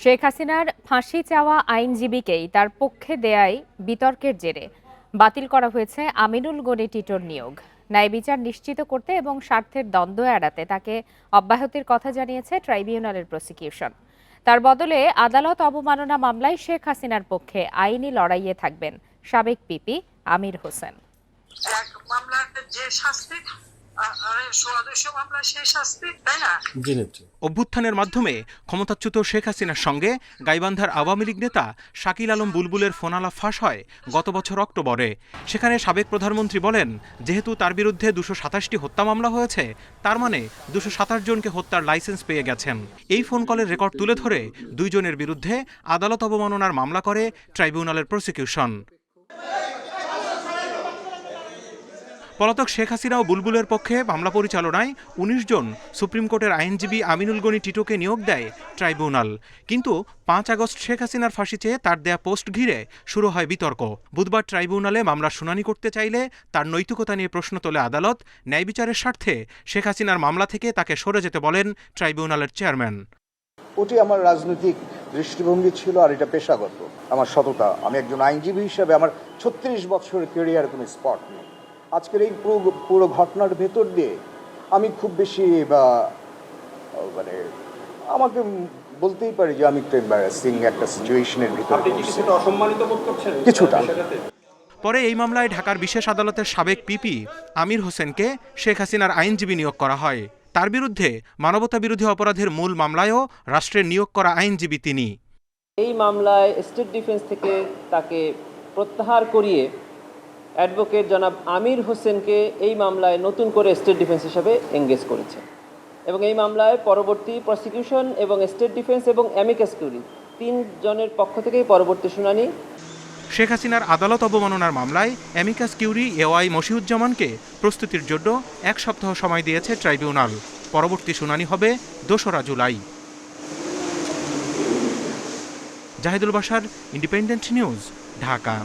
শেখ হাসিনার ফাঁসি চাওয়া আইনজীবীকেই তার পক্ষে দেয়াই বিতর্কের জেরে। বাতিল করা হয়েছে আমিনুল গনি টিটোর নিয়োগ। ন্যায় বিচার নিশ্চিত করতে এবং স্বার্থের দ্বন্দ্ব এড়াতে তাকে অব্যাহতির কথা জানিয়েছে ট্রাইব্যুনালের প্রসিকিউশন। তার বদলে আদালত অবমাননা মামলায় শেখ হাসিনার পক্ষে আইনি লড়াইয়ে থাকবেন সাবেক পিপি আমির হোসেন। মামলার যে শাস্তি অভ্যুত্থানের মাধ্যমে ক্ষমতাচ্যুত শেখ হাসিনার সঙ্গে গাইবান্ধার আওয়ামী লীগ নেতা শাকিল আলম বুলবুলের ফোনালা ফাঁস হয় গত বছর অক্টোবরে। সেখানে সাবেক প্রধানমন্ত্রী বলেন যেহেতু তার বিরুদ্ধে দুশো সাতাশটি হত্যা মামলা হয়েছে তার মানে দুশো সাতাশ জনকে হত্যার লাইসেন্স পেয়ে গেছেন। এই ফোন কলের রেকর্ড তুলে ধরে দুইজনের বিরুদ্ধে আদালত অবমাননার মামলা করে ট্রাইব্যুনালের প্রসিকিউশন। পলাতক শেখ হাসিনা ও বুলবুলের পক্ষে মামলা পরিচালনায় উনিশ জন সুপ্রিম কোর্টের আইনজীবী আমিনুল গনি টিটোকে নিয়োগ দেয় ট্রাইব্যুনাল। কিন্তু পাঁচ আগস্ট শেখ হাসিনার ফাঁসি চেয়ে তার দেয়া পোস্ট ঘিরে শুরু হয় বিতর্ক। বুধবার ট্রাইব্যুনালে মামলার শুনানি করতে চাইলে তার নৈতিকতা নিয়ে প্রশ্ন তোলে আদালত, ন্যায় বিচারের স্বার্থে শেখ হাসিনার মামলা থেকে তাকে সরে যেতে বলেন ট্রাইব্যুনালের চেয়ারম্যান। ওটি আমার রাজনৈতিক দৃষ্টিভঙ্গি ছিল আর এটা পেশাগত। আমার সততা। আমি একজন আইনজীবী হিসাবে আমার ছত্রিশ বছরের কেরিয়ার কোনো স্পট নেই। আজকের এই পুরো পুরো ঘটনার ভেতর দিয়ে আমি খুব বেশি বা মানে আমাকে বলতেই পারি যে আমি একটু এম্বারাসিং একটা সিচুয়েশনের ভিতরে। কিছুটা পরে এই মামলায় ঢাকার বিশেষ আদালতের সাবেক পিপি আমির হোসেনকে শেখ হাসিনার আইনজীবী নিয়োগ করা হয়। তার বিরুদ্ধে মানবতা বিরোধী অপরাধের মূল মামলায়ও রাষ্ট্রের নিয়োগ করা আইনজীবী তিনি। এই মামলায় স্টেট ডিফেন্স থেকে তাকে প্রত্যাহার করিয়ে অ্যাডভোকেট জনাব আমির হোসেনকে এই মামলায় নতুন করে স্টেট ডিফেন্স হিসাবে এঙ্গেজ করেছে। এবং এই মামলায় পরবর্তী প্রসিকিউশন এবং স্টেট ডিফেন্স এবং অ্যামিকাস কিউরি তিনজনের পক্ষ থেকেই পরবর্তী শুনানি। শেখ হাসিনার আদালত অবমাননার মামলায় অ্যামিকাস কিউরি এওয়াই মশিউজ্জামানকে প্রস্তুতির জন্য এক সপ্তাহ সময় দিয়েছে ট্রাইব্যুনাল। পরবর্তী শুনানি হবে দোসরা জুলাই। জাহিদুল বাসার ইন্ডিপেন্ডেন্ট নিউজ, ঢাকা।